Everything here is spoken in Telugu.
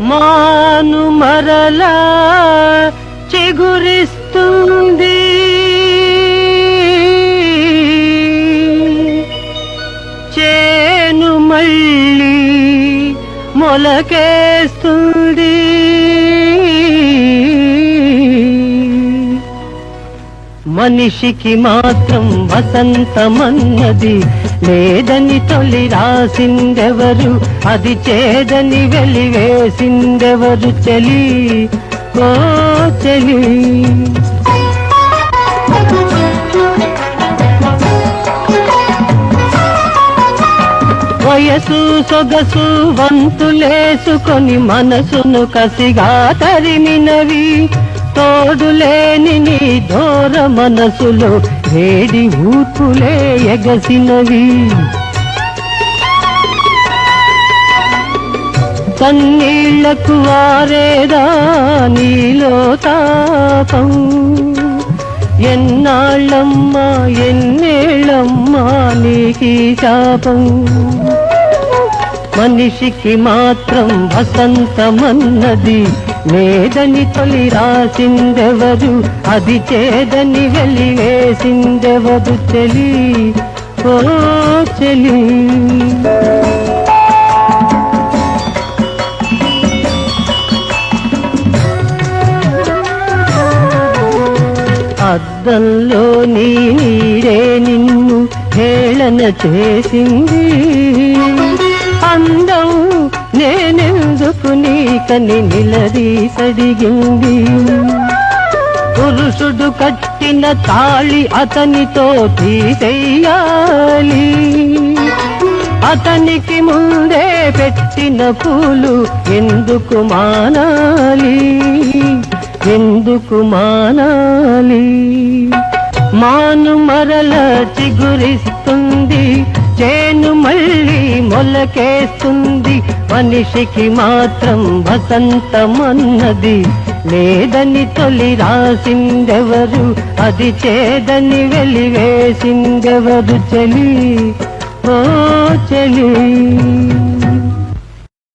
మాను మరలా చిగురిస్తుంది. చేను మళ్ళీ మొలకేస్తుంది మనిషికి మాత్రం వసంతమన్నది. లేదని తొలి రాసిందెవరు? అది చేదని వెలివేసిందెవరు చెలి? ఓ చెలి. వయసు సొగసు వంతులేసుకొని మనసును కసిగా తరిమినవి. తోడులేని నీ దూర మనసులో వేడి ఊపులే ఎగసినవి. కన్నీళ్ళకు వారేదా నీలో తాపం? ఎన్నాళ్ళమ్మా ఎన్నేళ్ళమ్మా నీకి శాపం? మనిషికి మాత్రం వసంతమన్నది లేదని తొలి రాసిందెవరు? అది చేదని వెలివేసిందెవరు చెలి? ఓ చెలి. అద్దంలో నీ నీరే నిన్ను హేళన చేసింది. అందం నేనే అతని నిలదీసడిగింది పురుషుడు కట్టిన తాళి అతనితో తీసేయాలి. అతనికి ముందే పెట్టిన పూలు ఎందుకు మానాలి? ఎందుకు మానాలి? మాను మరల చిగురిస్తుంది మళ్ళీ మొలకేస్తుంది. మనిషికి మాత్రం వసంతమన్నది. లేదని తొలి రాసిందెవరు? అది చేదని వెలివేసిందెవరు చెలి? ఓ చెలి.